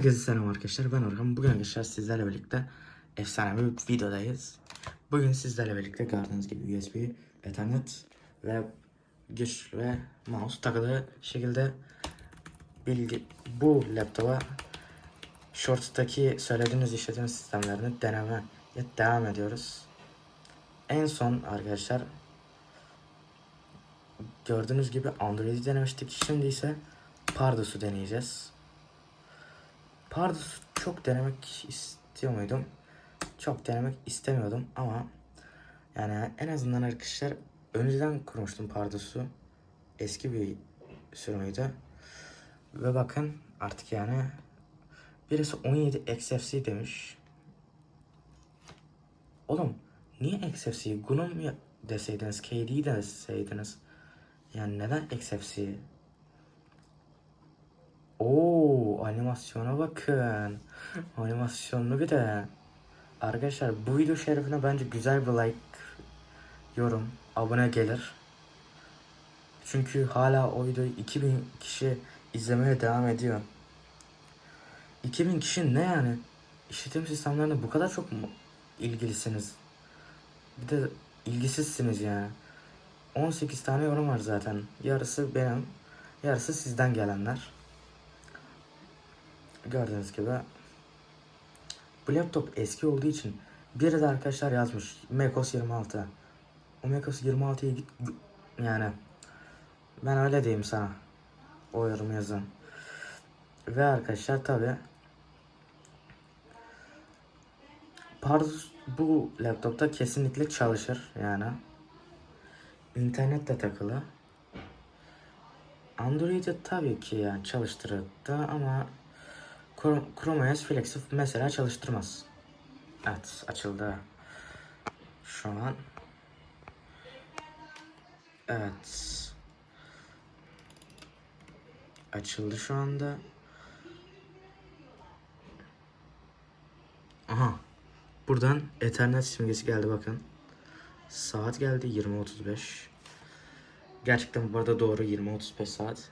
Herkese selam arkadaşlar ben Orhan. Bugün arkadaşlar sizlerle birlikte efsane bir videodayız. Bugün sizlerle birlikte gördüğünüz gibi USB, Ethernet ve güç ve mouse takılı şekilde bilgi bu laptopa Shorts'taki söylediğiniz işletim sistemlerini deneme devam ediyoruz. En son arkadaşlar gördüğünüz gibi Android'i denemiştik. Şimdi ise Pardus'u deneyeceğiz. Pardus çok denemek istiyor muydum? Çok denemek istemiyordum ama yani en azından arkadaşlar önceden kurmuştum Pardus'u. Eski bir sürümüydü. Ve bakın artık yani birisi 17 XFC demiş. Oğlum niye XFC? Gunum deseydiniz, KD deseydiniz. Yani neden XFC? Oo animasyona bakın. Animasyonlu bir de. Arkadaşlar bu video şerefine bence güzel bir like, yorum, abone gelir. Çünkü hala o videoyu 2000 kişi izlemeye devam ediyor. 2000 kişi ne yani? İşletim sistemlerine bu kadar çok mu ilgilisiniz? Bir de ilgisizsiniz yani. 18 tane yorum var zaten. Yarısı benim, yarısı sizden gelenler. Gördüğünüz gibi bu laptop eski olduğu için biri de arkadaşlar yazmış macOS 26. O macOS 26'ya git yani ben öyle diyeyim sana. O yorum yazın. Ve arkadaşlar tabi Pardus bu laptopta kesinlikle çalışır yani. İnternet de takılı. Android'de tabii ki yani çalıştırırdı ama Chrome OS Flex'i mesela çalıştırmaz. Evet açıldı. Şu an. Evet. Açıldı şu anda. Aha. Buradan Ethernet simgesi geldi bakın. Saat geldi 20.35. Gerçekten bu arada doğru 20.35 saat.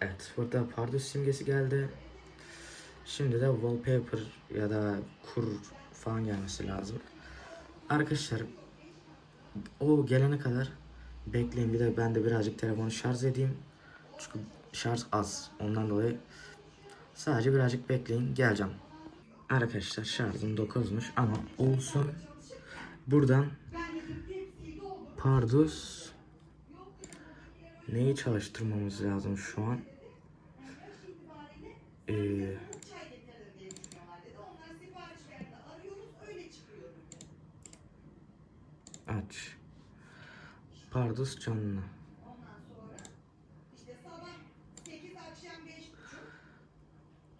Evet burada Pardus simgesi geldi. Şimdi de wallpaper ya da kur falan gelmesi lazım. Arkadaşlar o gelene kadar bekleyin bir de ben de birazcık telefonu şarj edeyim. Çünkü şarj az ondan dolayı sadece birazcık bekleyin geleceğim. Arkadaşlar şarjım 9'muş ama olsun. Buradan Pardus neyi çalıştırmamız lazım şu an? Ee, Pardus canlı.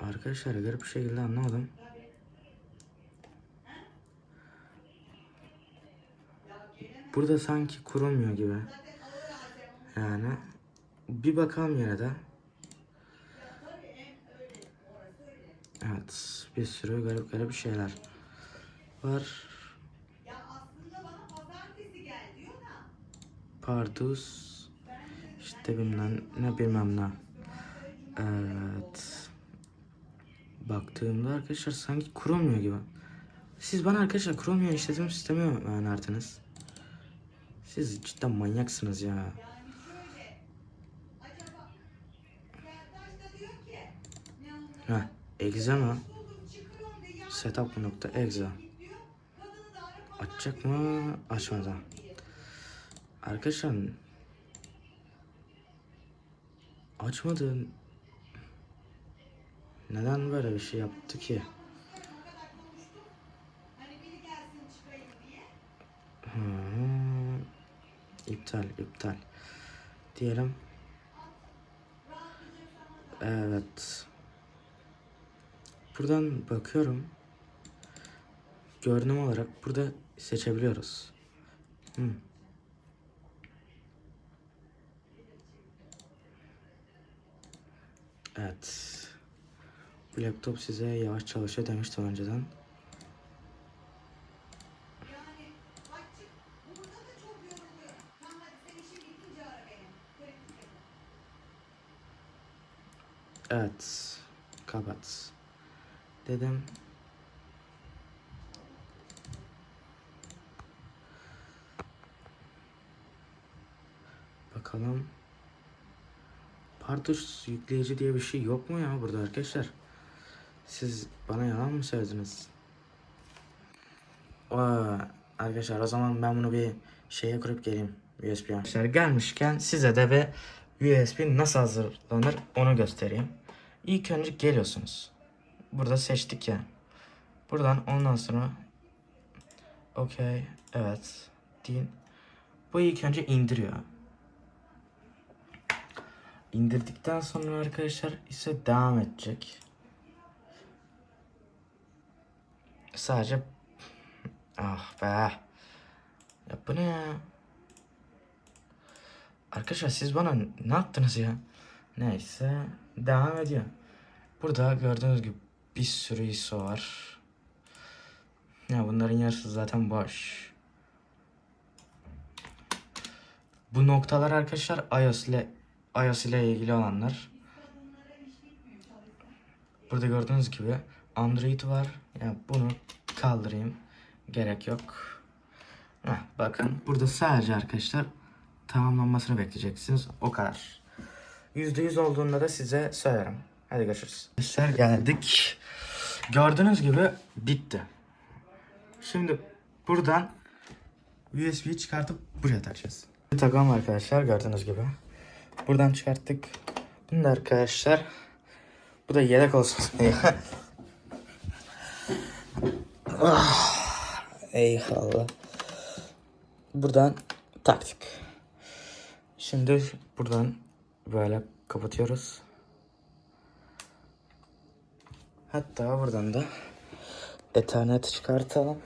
Arkadaşlar garip bir şekilde anlamadım. Burada sanki kurulmuyor gibi. Yani bir bakalım yine de. Evet, bir sürü garip garip şeyler var. Pardus işte bilmem ne bilmem ne. Evet. Baktığımda arkadaşlar sanki kurulmuyor gibi. Siz bana arkadaşlar kurulmuyor işletim sistemi mi önerdiniz? Siz cidden manyaksınız ya. Heh, exe mi? Setup nokta exe. Açacak mı? Açmadı. Arkadaşlar açmadı. Neden böyle bir şey yaptı ki? Hmm. İptal, iptal. Diyelim. Evet. Buradan bakıyorum. Görünüm olarak burada seçebiliyoruz. Hmm. Evet. Bu laptop size yavaş çalışıyor demiştim önceden. Evet. kapat. Dedim. Bakalım. Partuş yükleyici diye bir şey yok mu ya burada arkadaşlar? Siz bana yalan mı söylediniz? Aa, arkadaşlar o zaman ben bunu bir şeye kurup geleyim USB'ye. Arkadaşlar gelmişken size de bir USB nasıl hazırlanır onu göstereyim. İlk önce geliyorsunuz. Burada seçtik ya. Buradan ondan sonra okey evet deyin. Bu ilk önce indiriyor. İndirdikten sonra arkadaşlar ise devam edecek. Sadece ah be. Ya bu ne ya? Arkadaşlar siz bana ne yaptınız ya? Neyse devam ediyor. Burada gördüğünüz gibi bir sürü ISO var. Ya bunların yarısı zaten boş. Bu noktalar arkadaşlar iOS ile iOS ile ilgili olanlar. Burada gördüğünüz gibi Android var. Yani bunu kaldırayım. Gerek yok. Heh, bakın burada sadece arkadaşlar tamamlanmasını bekleyeceksiniz. O kadar. %100 olduğunda da size söylerim. Hadi görüşürüz. Arkadaşlar geldik. Gördüğünüz gibi bitti. Şimdi buradan USB'yi çıkartıp buraya takacağız. Takalım arkadaşlar gördüğünüz gibi. Buradan çıkarttık. Bunu da arkadaşlar bu da yedek olsun ah, eyvallah. Buradan taktık. Şimdi buradan böyle kapatıyoruz. Hatta buradan da Ethernet çıkartalım.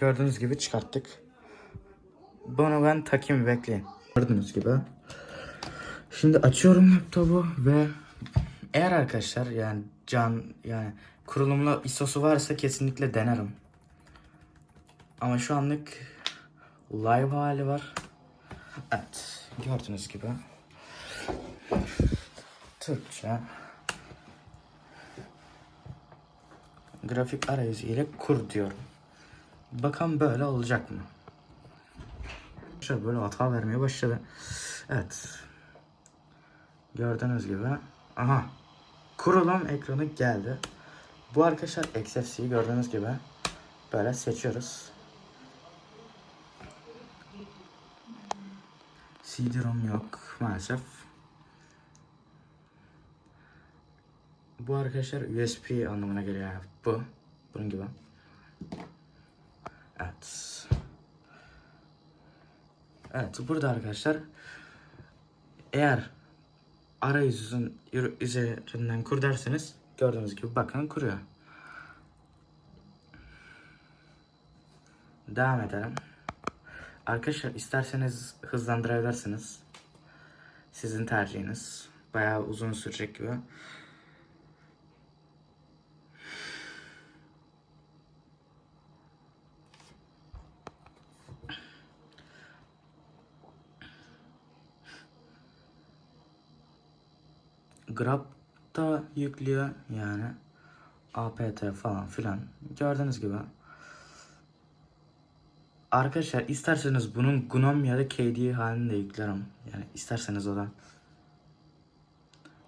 Gördüğünüz gibi çıkarttık. Bunu ben takayım bekleyin. Gördüğünüz gibi. Şimdi açıyorum laptopu ve eğer arkadaşlar yani can yani kurulumlu ISO'su varsa kesinlikle denerim. Ama şu anlık live hali var. Evet gördüğünüz gibi. Türkçe. Grafik arayüzü ile kur diyorum. Bakalım böyle olacak mı? Şöyle böyle hata vermeye başladı. Evet. Gördüğünüz gibi. Aha. Kurulum ekranı geldi. Bu arkadaşlar XFC'yi gördüğünüz gibi böyle seçiyoruz. CD-ROM yok maalesef. Bu arkadaşlar USB anlamına geliyor bu. Bunun gibi. Evet. Evet burada arkadaşlar eğer arayüzün üzerinden kur derseniz gördüğünüz gibi bakın kuruyor. Devam edelim. Arkadaşlar isterseniz hızlandırabilirsiniz. Sizin tercihiniz. Bayağı uzun sürecek gibi. Grab'da yüklüyor yani apt falan filan. Gördüğünüz gibi. Arkadaşlar isterseniz bunun GNOME ya da KDE halinde yüklerim. Yani isterseniz o da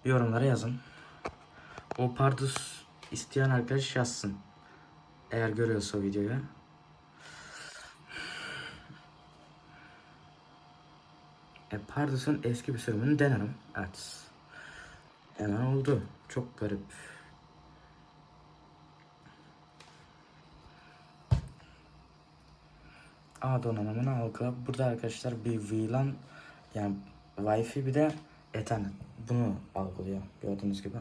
yorumlara yazın. O Pardus isteyen arkadaş yazsın. Eğer görüyorsa videoyu. E, Pardus'un eski bir sürümünü denerim. Evet Hemen oldu. Çok garip. A donanımını algıla. Burada arkadaşlar bir VLAN yani Wi-Fi bir de Ethernet. Bunu algılıyor gördüğünüz gibi.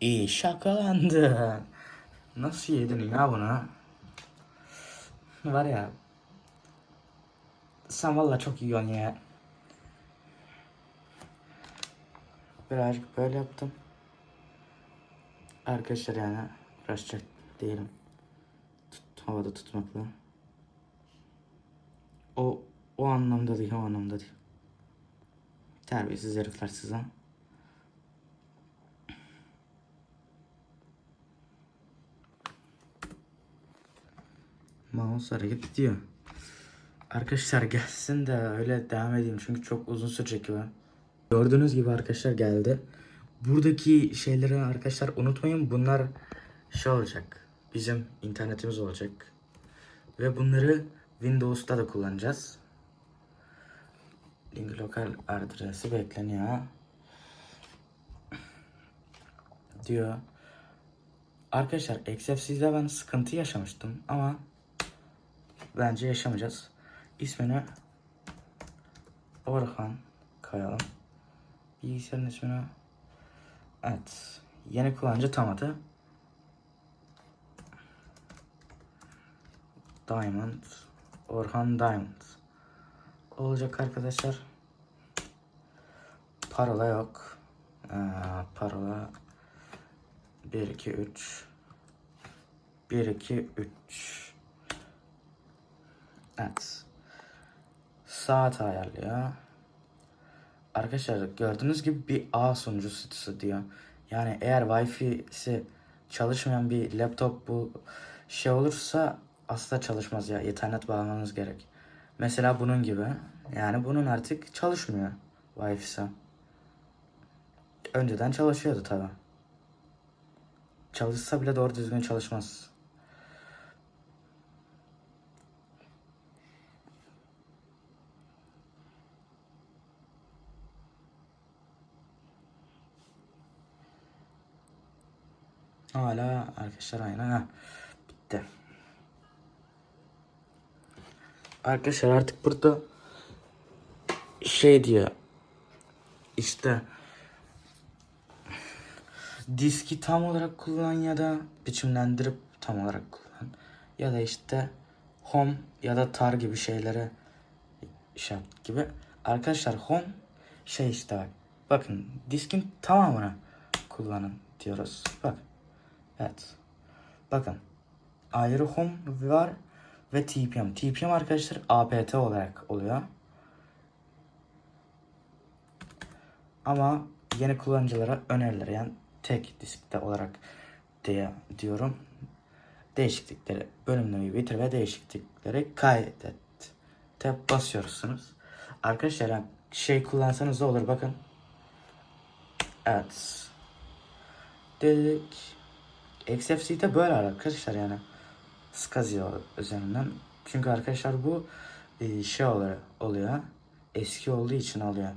İyi şakalandı. Nasıl yedin ya bunu? Var ya. Sen valla çok yiyorsun ya. Birazcık böyle yaptım. Arkadaşlar yani uğraşacak değilim. Tut, havada tutmakla. O o anlamda değil, o anlamda değil. Terbiyesiz herifler size. Mouse hareket ediyor. Arkadaşlar gelsin de öyle devam edeyim çünkü çok uzun sürecek gibi. Gördüğünüz gibi arkadaşlar geldi. Buradaki şeyleri arkadaşlar unutmayın bunlar şey olacak. Bizim internetimiz olacak. Ve bunları Windows'ta da kullanacağız. Link lokal adresi bekleniyor. Diyor. Arkadaşlar XFC'de ben sıkıntı yaşamıştım ama bence yaşamayacağız. İsmini Orhan koyalım. Bilgisayarın ismini Evet. Yeni kullanıcı tam adı. Diamond. Orhan Diamond. Olacak arkadaşlar. Parola yok. Ee, parola 1 2 3 1 2 3 Evet. Saat ayarlıyor. Arkadaşlar gördüğünüz gibi bir A sunucusu diyor. Yani eğer Wi-Fi'si çalışmayan bir laptop bu şey olursa asla çalışmaz ya. Ethernet bağlamanız gerek. Mesela bunun gibi. Yani bunun artık çalışmıyor Wi-Fi'si. Önceden çalışıyordu tabi. Çalışsa bile doğru düzgün çalışmaz. Hala arkadaşlar aynen ha. Bitti. Arkadaşlar artık burada şey diyor. İşte diski tam olarak kullan ya da biçimlendirip tam olarak kullan. Ya da işte home ya da tar gibi şeylere şey gibi. Arkadaşlar home şey işte bak. Bakın diskin tamamını kullanın diyoruz. Bak. Evet. Bakın. Ayrı home var ve TPM. TPM arkadaşlar APT olarak oluyor. Ama yeni kullanıcılara önerilir. Yani tek diskte olarak diye diyorum. Değişiklikleri bölümleri bitir ve değişiklikleri kaydet. Tab basıyorsunuz. Arkadaşlar şey kullansanız da olur bakın. Evet. Dedik. XFC'de böyle arkadaşlar yani. SCSI üzerinden. Çünkü arkadaşlar bu e, şey oluyor. Eski olduğu için oluyor.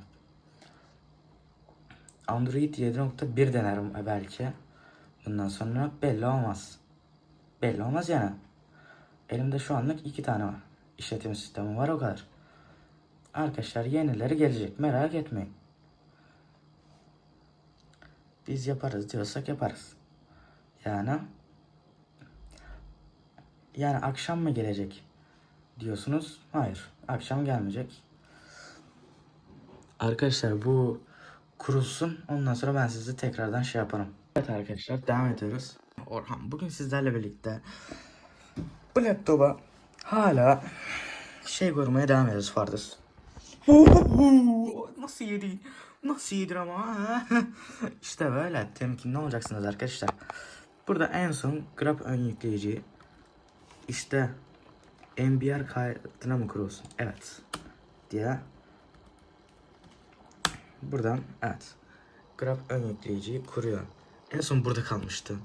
Android 7.1 denerim belki. Bundan sonra belli olmaz. Belli olmaz yani. Elimde şu anlık iki tane var. İşletim sistemi var o kadar. Arkadaşlar yenileri gelecek. Merak etmeyin. Biz yaparız diyorsak yaparız. Yani yani akşam mı gelecek diyorsunuz. Hayır. Akşam gelmeyecek. Arkadaşlar bu kurulsun. Ondan sonra ben sizi tekrardan şey yaparım. Evet arkadaşlar devam ediyoruz. Orhan bugün sizlerle birlikte bu laptopa hala şey görmeye devam ediyoruz Fardız. Nasıl yedi? Nasıl yedir ama? işte böyle temkinli olacaksınız arkadaşlar. Burada en son grab ön yükleyici işte MBR kaydına mı kurulsun? Evet. Diye. Buradan evet. Grab ön yükleyiciyi kuruyor. En son burada kalmıştı.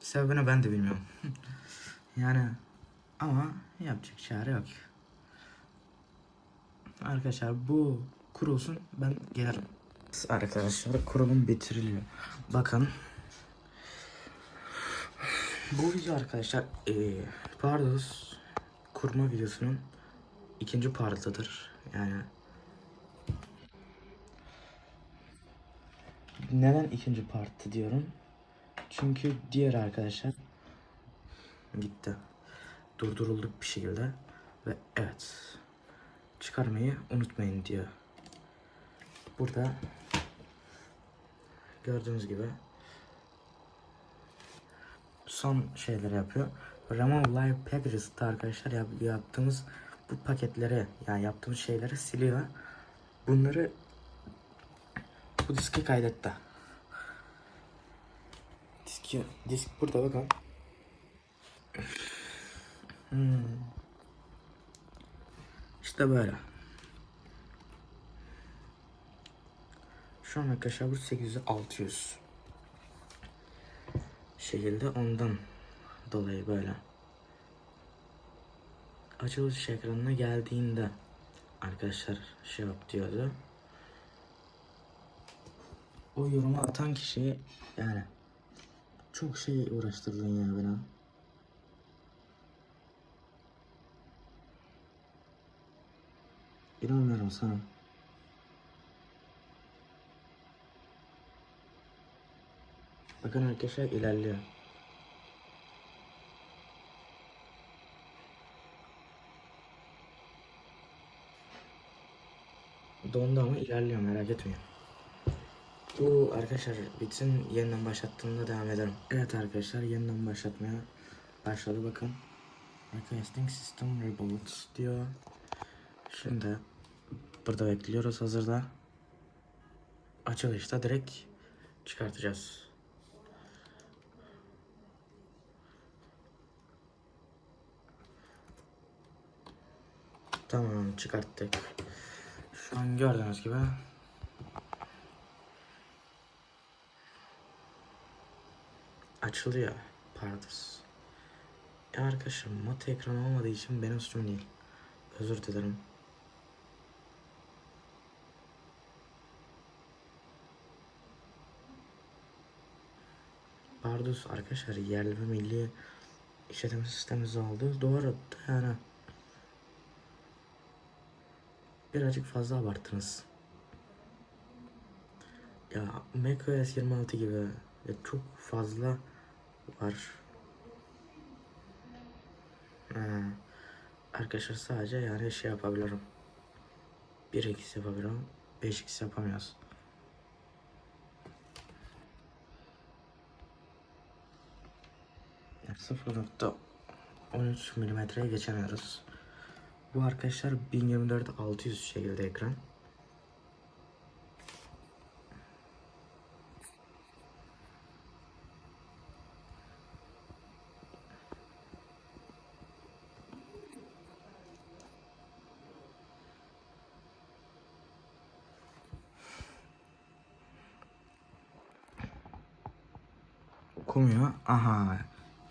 Sebebini ben de bilmiyorum. yani ama yapacak çare yok. Arkadaşlar bu kurulsun ben gelirim. Arkadaşlar kurulum bitiriliyor. Bakın. Bu video arkadaşlar e, Pardos kurma videosunun ikinci partıdır. Yani neden ikinci partı diyorum? Çünkü diğer arkadaşlar gitti. Durdurulduk bir şekilde ve evet çıkarmayı unutmayın diyor. Burada gördüğünüz gibi son şeyleri yapıyor. Remove Live Packages'ta arkadaşlar yap, yaptığımız bu paketleri yani yaptığımız şeyleri siliyor. Bunları bu diske kaydetti. Diski, disk burada bakın. Hmm. İşte böyle. Şu an arkadaşlar bu 800 600 şekilde ondan dolayı böyle. Açılış ekranına geldiğinde arkadaşlar şey yap diyordu. O yorumu atan kişi yani çok şey uğraştırdın ya beni. İnanmıyorum sana. Bakın arkadaşlar ilerliyor. Dondu ama ilerliyor merak etmeyin. Bu arkadaşlar bitsin yeniden başlattığımda devam ederim. Evet arkadaşlar yeniden başlatmaya başladı bakın. Requesting system reboot diyor. Şimdi burada bekliyoruz hazırda. Açılışta direkt çıkartacağız. Tamam çıkarttık. Şu an gördüğünüz gibi açılıyor Pardus. Ya arkadaşlar mat ekran olmadığı için benim suçum değil. Özür dilerim. Pardus arkadaşlar yerli ve milli işletim sistemimiz oldu. Doğru yani birazcık fazla abarttınız. Ya macOS 26 gibi ve çok fazla var. Ha. Arkadaşlar sadece yani şey yapabilirim. 1x yapabilirim. 5x yapamıyoruz. Yani 0.13 milimetreye geçemiyoruz. Bu arkadaşlar 1024 600 şekilde ekran. Okumuyor. Aha.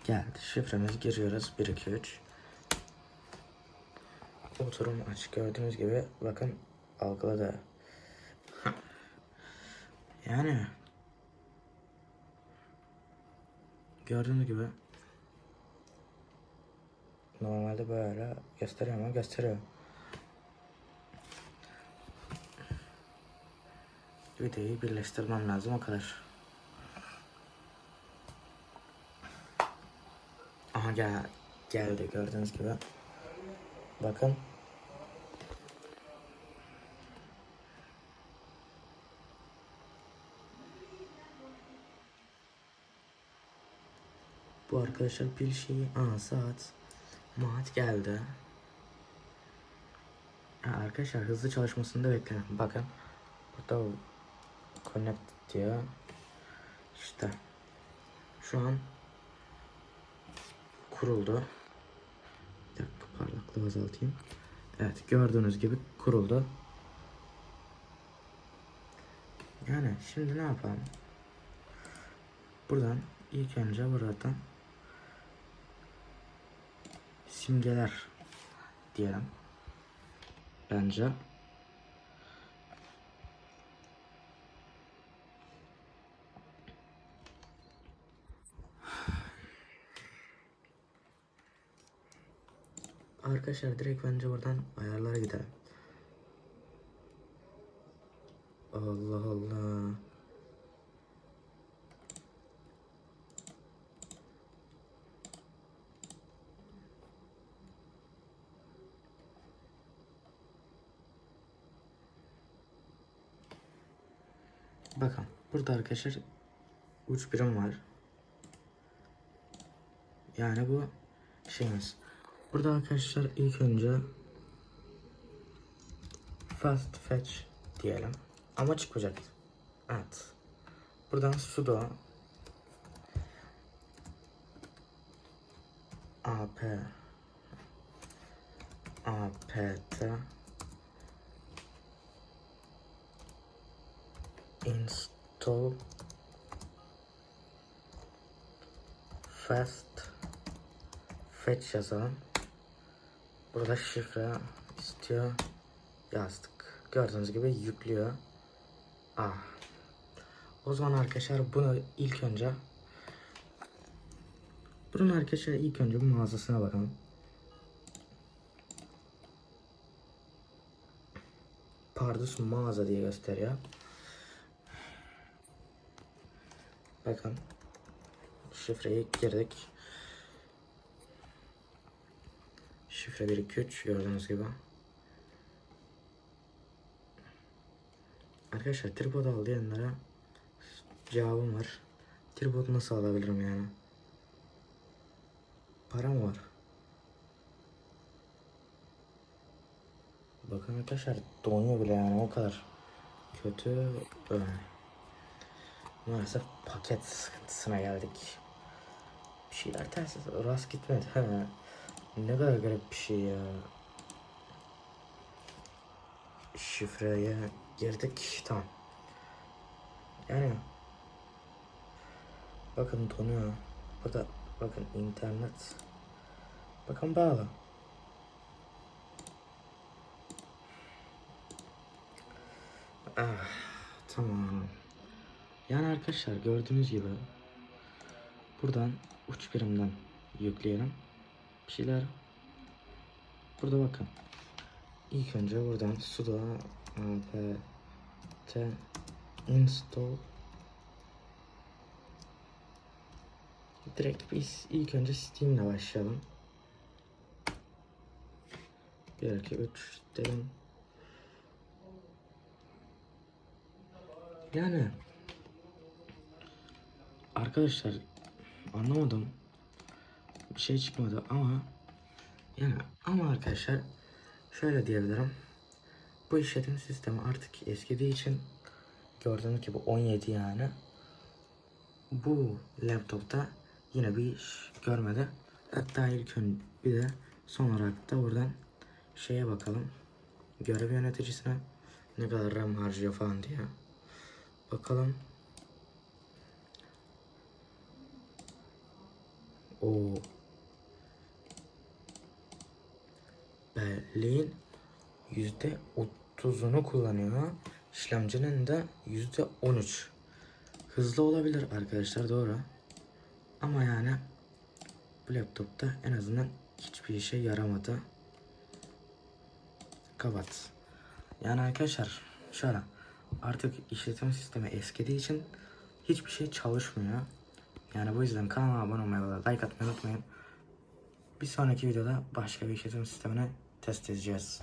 Geldi. Şifremizi giriyoruz. 1 2 3. Oturum aç. Gördüğünüz gibi bakın algıladı. yani gördüğünüz gibi normalde böyle gösteriyor ama gösteriyor. Videoyu birleştirmem lazım o kadar. Aha gel geldi gördüğünüz gibi. Bakın. Arkadaşlar pil şeyi, aa saat, maat geldi. Ha, arkadaşlar hızlı çalışmasını da bekleyin. Bakın. Burada connect diyor. İşte. Şu an kuruldu. Bir dakika parlaklığı azaltayım. Evet gördüğünüz gibi kuruldu. Yani şimdi ne yapalım? Buradan ilk önce buradan simgeler diyelim. Bence. Arkadaşlar direkt bence buradan ayarlara gidelim. Allah Allah. Bakın burada arkadaşlar uç birim var. Yani bu şeyimiz. Burada arkadaşlar ilk önce fast fetch diyelim. Ama çıkacak. Evet. Buradan sudo ap apt install fast fetch yazalım. Burada şifre istiyor. Yazdık. Gördüğünüz gibi yüklüyor. Ah. O zaman arkadaşlar bunu ilk önce bunun arkadaşlar ilk önce bu mağazasına bakalım. Pardus mağaza diye gösteriyor. Bakın. Şifreyi girdik. Şifre 1 2 3 gördüğünüz gibi. Arkadaşlar tripod al diyenlere cevabım var. Tripod nasıl alabilirim yani? Para mı var? Bakın arkadaşlar donuyor bile yani o kadar kötü böyle. Maalesef paket sıkıntısına geldik. Bir şeyler ters rast gitmedi. ne kadar garip bir şey ya. Şifreye girdik. Tamam. Yani bakın donuyor. Burada bakın internet. Bakın bağlı. Ah, tamam. Yani arkadaşlar gördüğünüz gibi buradan uç birimden yükleyelim. Bir şeyler burada bakın. İlk önce buradan sudo apt install Direkt biz ilk önce Steam ile başlayalım. 1 2 3 dedim. Yani arkadaşlar anlamadım. Bir şey çıkmadı ama yani ama arkadaşlar şöyle diyebilirim. Bu işletim sistemi artık eskidiği için gördüğünüz gibi 17 yani. Bu laptopta yine bir iş görmedi. Hatta ilk ön bir de son olarak da buradan şeye bakalım. Görev yöneticisine ne kadar RAM harcıyor falan diye. Bakalım. O Berlin yüzde otuzunu kullanıyor. İşlemcinin de yüzde on üç. Hızlı olabilir arkadaşlar doğru. Ama yani bu laptopta en azından hiçbir işe yaramadı. Kapat. Yani arkadaşlar şöyle artık işletim sistemi eskidiği için hiçbir şey çalışmıyor. Yani bu yüzden kanalıma abone olmayı ve like atmayı unutmayın. Bir sonraki videoda başka bir işletim sistemini test edeceğiz.